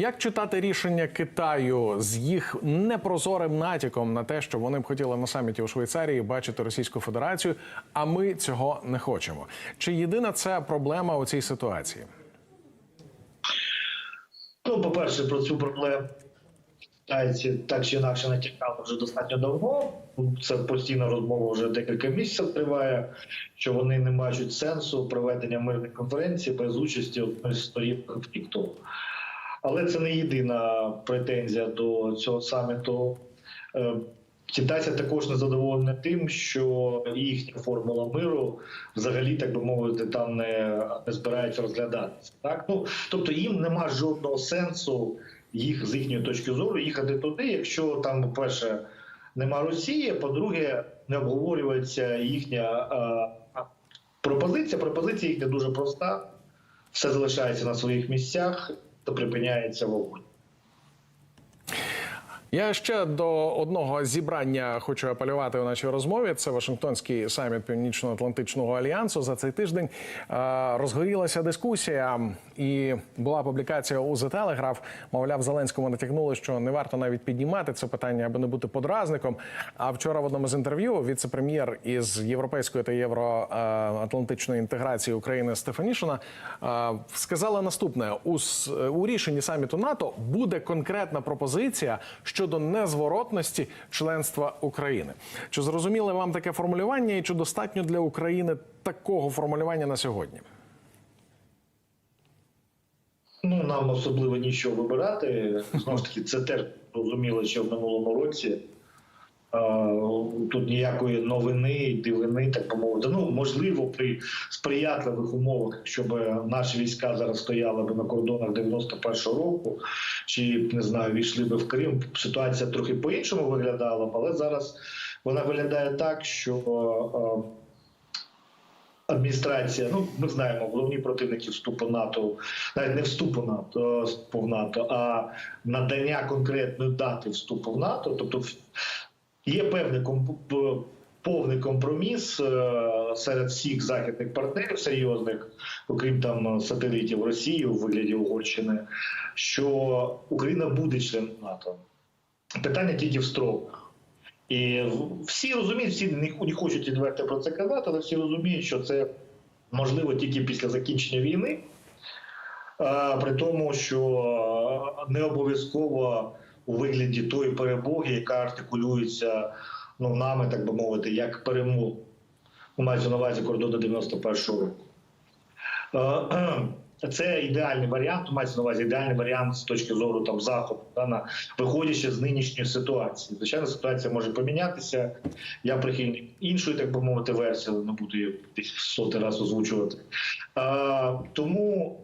Як читати рішення Китаю з їх непрозорим натяком на те, що вони б хотіли на саміті у Швейцарії бачити Російську Федерацію, а ми цього не хочемо? Чи єдина це проблема у цій ситуації? Ну, по-перше, про цю проблему китайці так чи інакше натякали вже достатньо давно. Це постійна розмова вже декілька місяців триває, що вони не бачать сенсу проведення мирних конференцій без участі одної з сторін конфлікту. Але це не єдина претензія до цього саміту. Е, Китайці також не задоволені тим, що їхня формула миру взагалі, так би мовити, там не, не збираються розглядатися. Так ну тобто їм нема жодного сенсу їх з їхньої точки зору їхати туди, якщо там, по-перше, нема Росії, по-друге, не обговорюється їхня е, пропозиція. Пропозиція їхня дуже проста: все залишається на своїх місцях, то припиняється вогонь. Я ще до одного зібрання хочу апелювати у нашій розмові. Це Вашингтонський саміт Північно-Атлантичного альянсу. За цей тиждень е, розгорілася дискусія, і була публікація у The Telegraph. Мовляв, Зеленському натякнули, що не варто навіть піднімати це питання, аби не бути подразником. А вчора в одному з інтерв'ю віце-прем'єр із європейської та євроатлантичної інтеграції України Стефанішина е, сказала наступне: у, рішенні саміту НАТО буде конкретна пропозиція щодо незворотності членства України. Чи зрозуміле вам таке формулювання, і чи достатньо для України такого формулювання на сьогодні? Ну нам особливо нічого вибирати. Знову ж таки, це теж зрозуміло, що в минулому році. Тут ніякої новини, дивини, так би мовити. Ну можливо, при сприятливих умовах, щоб наші війська зараз стояли б на кордонах 91-го року, чи не знаю, війшли би в Крим. Ситуація трохи по-іншому виглядала, б, але зараз вона виглядає так, що адміністрація, ну ми знаємо, головні противники вступу НАТО, навіть не вступу НАТО в НАТО, а надання конкретної дати вступу в НАТО, тобто є певний комп- повний компроміс е, серед всіх західних партнерів серйозних, окрім там сателітів Росії у вигляді Угорщини, що Україна буде членом НАТО. Питання тільки в строках. І всі розуміють, всі не, хочуть відверто про це казати, але всі розуміють, що це можливо тільки після закінчення війни. При тому, що е, не обов'язково у вигляді тої перемоги, яка артикулюється ну, нами, так би мовити, як перемогу. Мається на увазі кордону 91-го року. Е, Це ідеальний варіант, мається на увазі ідеальний варіант з точки зору там заходу, да, на виходячи з нинішньої ситуації. Звичайно, ситуація може помінятися. Я прихильник іншої, так би мовити, версії, але не буду її десь сотий раз озвучувати. А, тому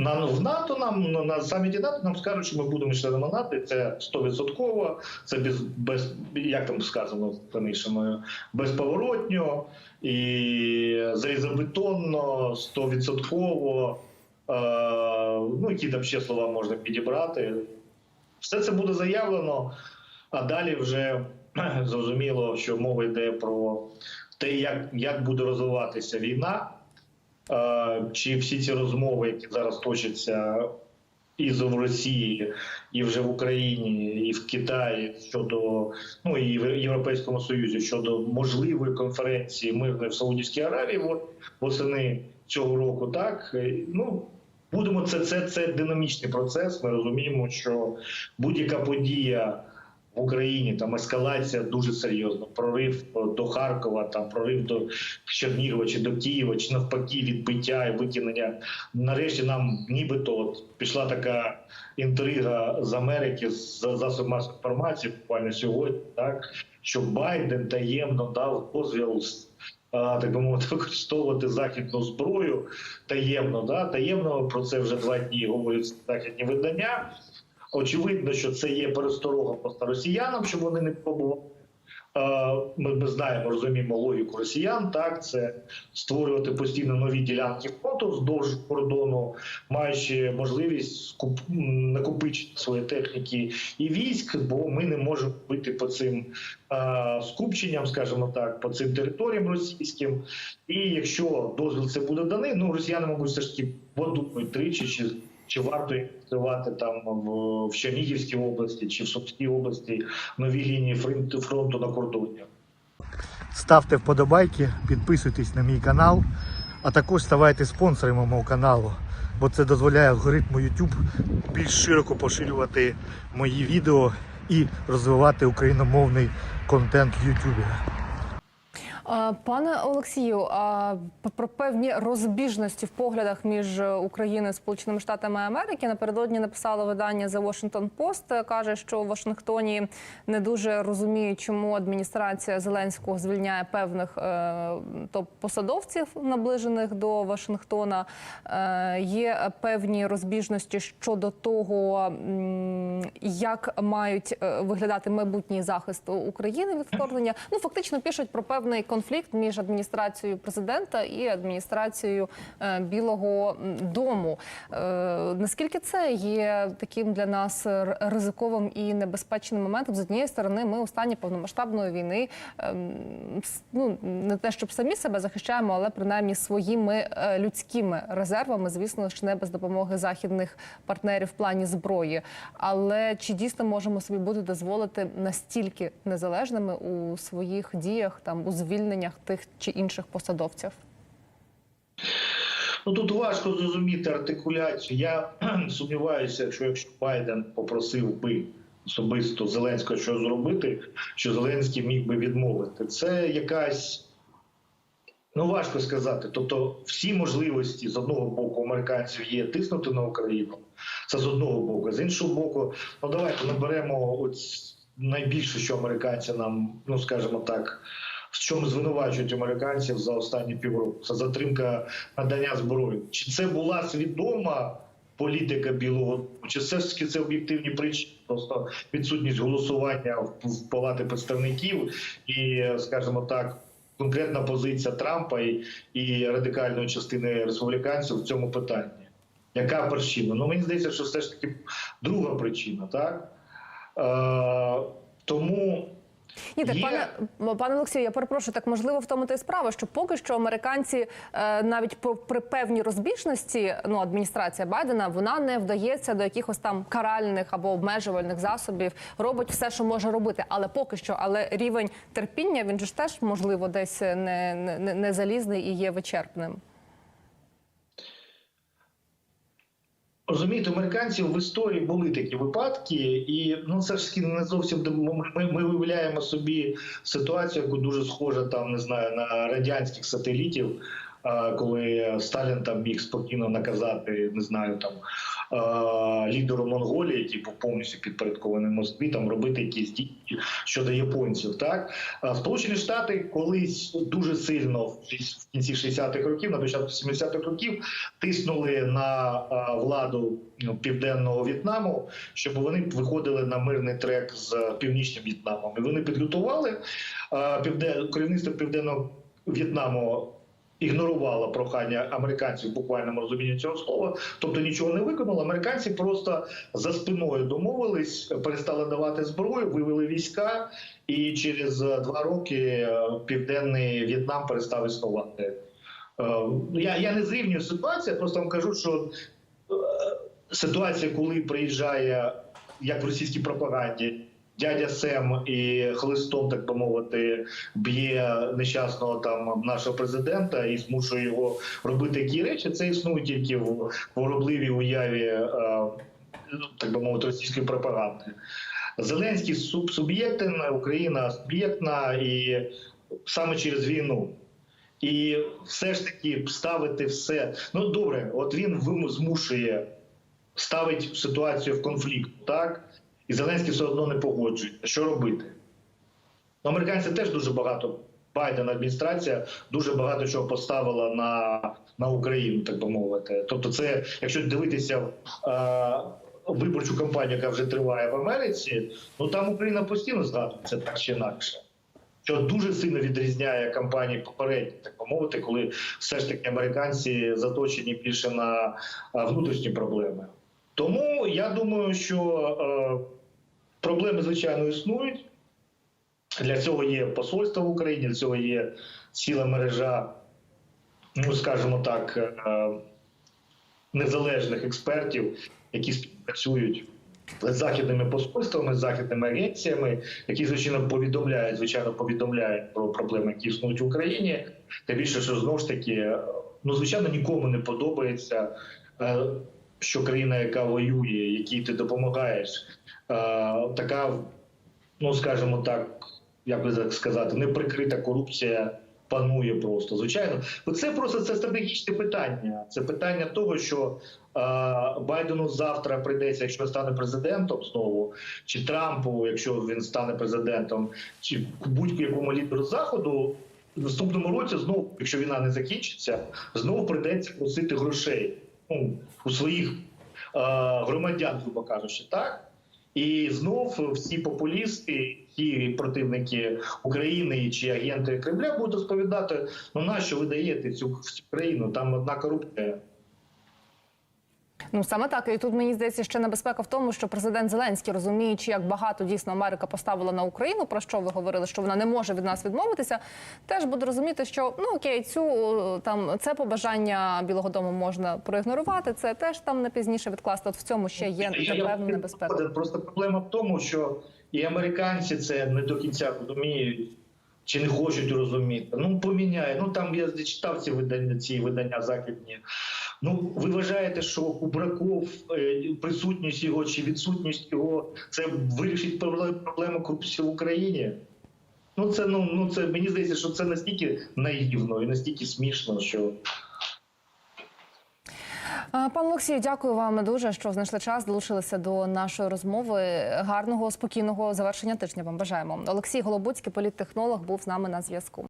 на в НАТО нам на, саміті НАТО нам скажуть, що ми будемо членами НАТО. Це 100%, це без, без як там сказано Танишиною, безповоротньо і залізобетонно, 100%. Е, ну які там ще слова можна підібрати. Все це буде заявлено, а далі вже зрозуміло, що мова йде про те, як, як буде розвиватися війна. Е, Чи всі ці розмови, які зараз точаться і в Росії, і вже в Україні, і в Китаї щодо ну і в Європейському Союзі щодо можливої конференції мирної в Саудівській Аравії восени цього року, так Е, ну будемо це, це, це динамічний процес. Ми розуміємо, що будь-яка подія в Україні там ескалація дуже серйозна. Прорив до Харкова, там прорив до Чернігова чи до Києва, чи навпаки, відбиття і викинення. Нарешті нам нібито от пішла така інтрига з Америки з засобів масової інформації, буквально сьогодні, так що Байден таємно дав дозвіл. Так би мовити, використовувати західну зброю таємно, да таємно про це вже два дні говорять західні видання. Очевидно, що це є пересторога просто росіянам, щоб вони не пробували. Е, Ми, ми знаємо, розуміємо логіку росіян. Так, це створювати постійно нові ділянки фронту вздовж кордону, маючи можливість скуп... накопичити свої техніки і військ, бо ми не можемо бити по цим е, скупченням, скажімо так, по цим територіям російським. І якщо дозвіл це буде даний, ну росіяни, мабуть, все ж таки подумають тричі чи чи варто інвестувати там в, в Чернігівській області чи в Сумській області нові лінії фронту, фронту на кордоні. Ставте вподобайки, підписуйтесь на мій канал, а також ставайте спонсорами мого каналу, бо це дозволяє алгоритму YouTube більш широко поширювати мої відео і розвивати україномовний контент в YouTube. Пане Олексію, про певні розбіжності в поглядах між Україною і Сполученими Штатами Америки напередодні написало видання The Washington Post. Каже, що в Вашингтоні не дуже розуміють, чому адміністрація Зеленського звільняє певних е, топ-посадовців, наближених до Вашингтона. Е, є певні розбіжності щодо того, як мають е, виглядати майбутній захист України від вторгнення. Ну фактично пишуть про певний конфлікт між адміністрацією президента і адміністрацією е, Білого Дому. Е, Наскільки це є таким для нас ризиковим і небезпечним моментом? З однієї сторони, ми у стані повномасштабної війни ем, ну не те, щоб самі себе захищаємо, але принаймні своїми е, людськими резервами, звісно ж, не без допомоги західних партнерів в плані зброї. Але чи дійсно можемо собі бути дозволити настільки незалежними у своїх діях, там у звільненнях тих чи інших посадовців? Ну тут важко зрозуміти артикуляцію. Я сумніваюся, що якщо Байден попросив би особисто Зеленського що зробити, що Зеленський міг би відмовити. Це якась. Ну, важко сказати. Тобто, всі можливості з одного боку американців є тиснути на Україну. Це з одного боку. З іншого боку, ну давайте наберемо от найбільше, що американці нам, ну скажімо так, в чому звинувачують американців за останні півроку. Це затримка надання зброї. Чи це була свідома політика Білого чи все ж таки це об'єктивні причини? Просто відсутність голосування в, в палати представників і, скажімо так. Конкретна позиція Трампа і, і радикальної частини республіканців в цьому питанні. Яка причина? Ну мені здається, що все ж таки друга причина, так? Е, тому Ні, так Є. пане пане Олексію, я перепрошую, так можливо в тому та й справа, що поки що американці е, навіть по при певній розбіжності, ну адміністрація Байдена, вона не вдається до якихось там каральних або обмежувальних засобів, робить все, що може робити. Але поки що, але рівень терпіння він же ж теж можливо десь не, не, не залізний і є вичерпним. Розумієте, американців в історії були такі випадки, і ну це ж не зовсім ми, ми виявляємо собі ситуацію, яку дуже схожа там не знаю на радянських сателітів. Коли Сталін там міг спокійно наказати, не знаю, там лідеру Монголії, який був повністю підпорядкований Москві, там робити якісь дії щодо японців. Так Сполучені Штати колись дуже сильно в кінці 60-х років, на початку 70-х років, тиснули на владу ну, південного В'єтнаму, щоб вони виходили на мирний трек з північним В'єтнамом. І вони підготували півден... керівництво південного В'єтнаму. Ігнорувало прохання американців в буквальному розумінні цього слова, тобто нічого не виконало. Американці просто за спиною домовились, перестали давати зброю, вивели війська, і через два роки е, південний В'єтнам перестав існувати. Е, Я, я не зрівнюю ситуацію, просто вам кажу, що е, ситуація, коли приїжджає, як в російській пропаганді, дядя Сем і хлистом, так би мовити, б'є нещасного там нашого президента і змушує його робити які речі, це існує тільки в хворобливій уяві, е, так би мовити, російської пропаганди. Зеленський суб- суб'єктен, Україна суб'єктна і саме через війну. І все ж таки ставити все. Ну добре, от він змушує ставить ситуацію в конфлікт, так? І Зеленський все одно не погоджується. Що робити? Ну, американці теж дуже багато. Байден адміністрація дуже багато чого поставила на, на Україну, так би мовити. Тобто, це, якщо дивитися е, виборчу кампанію, яка вже триває в Америці, ну там Україна постійно згадується так чи інакше. Що дуже сильно відрізняє кампанії попередні, так би мовити, коли все ж таки американці заточені більше на внутрішні проблеми. Тому я думаю, що е, проблеми, звичайно, існують. Для цього є посольство в Україні, для цього є ціла мережа, ну скажімо так, е, незалежних експертів, які співпрацюють з західними посольствами, з західними агенціями, які звичайно повідомляють, звичайно, повідомляють про проблеми, які існують в Україні. Тим більше, що знову ж таки, ну звичайно, нікому не подобається, е, що країна, яка воює, якій ти допомагаєш, е, така, ну скажімо так, як би так сказати, неприкрита корупція. Панує просто звичайно, це просто це стратегічне питання. Це питання того, що е, Байдену завтра прийдеться, якщо стане президентом знову, чи Трампу, якщо він стане президентом, чи будь-якому лідеру заходу. В наступному році знову, якщо війна не закінчиться, знову прийдеться просити грошей ну, у своїх е, громадян, грубо кажучи, так. І знов всі популісти, ті противники України чи агенти Кремля будуть розповідати: ну нащо ви даєте цю, цю країну? Там одна корупція. Ну саме так, і тут мені здається, ще небезпека в тому, що президент Зеленський, розуміючи, як багато дійсно Америка поставила на Україну, про що ви говорили, що вона не може від нас відмовитися, теж буде розуміти, що ну окей, цю там це побажання Білого Дому можна проігнорувати. Це теж там на пізніше відкласти. От в цьому ще є певна небезпека. Просто проблема в тому, що і американці це не до кінця розуміють. Чи не хочуть розуміти? Ну поміняє. Ну там я зачитав ці видання, ці видання західні. Ну ви вважаєте, що Кубраков, е, присутність його чи відсутність його це вирішить проблему, корупції в Україні? Ну це ну, ну це мені здається, що це настільки наївно і настільки смішно, що Пан Олексію, дякую вам дуже, що знайшли час, долучилися до нашої розмови. Гарного, спокійного завершення тижня вам бажаємо. Олексій Голобуцький, політтехнолог, був з нами на зв'язку.